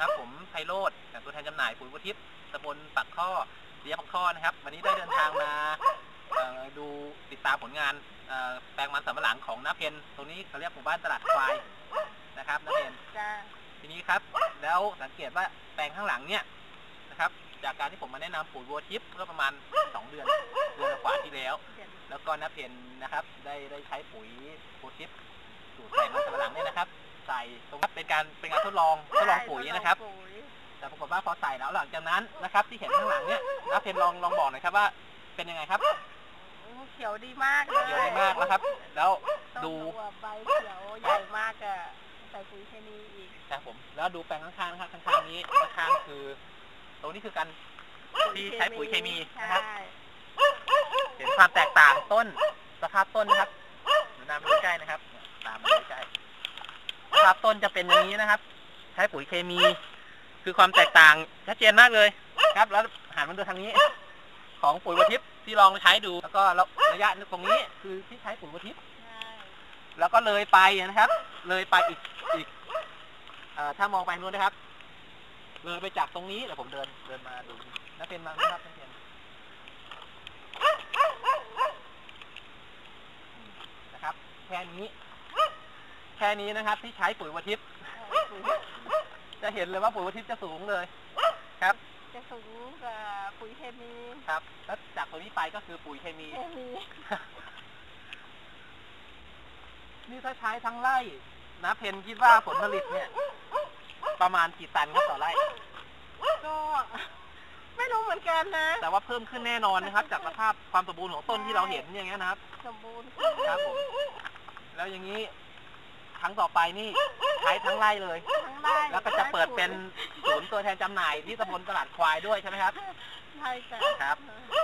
ครับผมไพโรธตัวแทนจำหน่ายปุ๋ยวัวทิพย์ตำบลปักข้อเรียบปักข้อนะครับ วันนี้ได้เดินทางมาดูติดตามผลงานแปลงมันสำปะหลังของน้าเพนตรงนี้เขาเรียกหมู่บ้านตลาดควายนะครับน้าเพนทีนี้ครับ แล้วสังเกตว่าแปลงข้างหลังเนี่ยนะครับ จากการที่ผมมาแนะนำปุ๋ยวัวทิพย์เมื่อประมาณ 2 เดือนเดือนกว่าที่แล้ว แล้วก็น้าเพนนะครับ ได้ได้ใช้ปุ๋ยวัวทิพย์สูตรใส่มันสำปะหลังเนี่ยนะครับ ตรงนี้เป็นการเป็นการทดลองทดลองปุ๋ยนะครับทดลองปุ๋ยแต่ปรากฏว่าพอใส่แล้วหลังจากนั้นนะครับ ที่เห็นข้างหลังเนี่ยน้าเพนลองลองบอกหน่อยครับว่าเป็นยังไงครับโอ้เขียวดีมากเลยเขียวดีมากแล้วครับ แล้วต้นดูตัวใบเขียวใหญ่มากอะใส่ปุ๋ยเคมีอีกนะครับผมแล้วดูแปลงข้างๆนะครับข้างๆนี้ข้างๆคือ ตรงนี้คือการที่ใช้ปุ๋ยเคมีนะครับใช่เห็นความแตกต่างต้นสภาพต้นนะครับดูน้ำดูใกล้นะครับ ตาม มาดูใกล้สภาพต้นจะเป็นอย่างนี้นะครับ ใช้ปุ๋ยเคมี คือความแตกต่างชัดเจนมากเลยครับ แล้วหันมาดูทางนี้ ของปุ๋ยวัทิพย์ที่ลองใช้ดู แล้วก็ระยะตรงนี้คือที่ใช้ปุ๋ยวัทิพย์แล้วก็เลยไปนะครับ เลยไปอีกอีกอถ้ามองไปนู้นนะครับ เลยไปจากตรงนี้เดี๋ยวผมเดินเดินมาดูนักเป็นมาครับนักเป็นนะครับ แค่นี้ ค่นี้นะครับ ที่ใช้ปุ๋ยวัทิพย์ปุ๋ยจะเห็นเลยว่าปุ๋ยวัทิพย์จะสูงเลย ครับ จะสูงกว่าปุ๋ยเคมีครับ แล้วจากตรงนี้ไปก็คือปุ๋ยเคมี เคมี นี่ถ้าใช้ทั้งไร่นะเพนคิดว่าผลผลิตเนี่ย ประมาณกี่ตันครับต่อไร่ ก็ ไม่รู้เหมือนกันนะ แต่ว่าเพิ่มขึ้นแน่นอนนะครับ จากสภาพความสมบูรณ์ของต้นที่เราเห็นอย่างเงี้ยนะครับ สมบูรณ์ ครับผม แล้วอย่างนี้ ครั้งต่อไปนี่ใช้ทั้งไร่เลย ทั้งไร่แล้วก็จะเปิดเป็นศูนย์ตัวแทนจำหน่ายที่ตำบลตลาดควายด้วยใช่ไหมครับ ใช่จ้ะครับ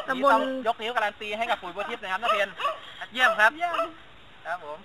ตำบลนี่ต้องยกนิ้วการันตีให้กับปุ๋ยบัวทิพย์นะครับนักเรียนเยี่ยมครับ เยี่ยม ครับผม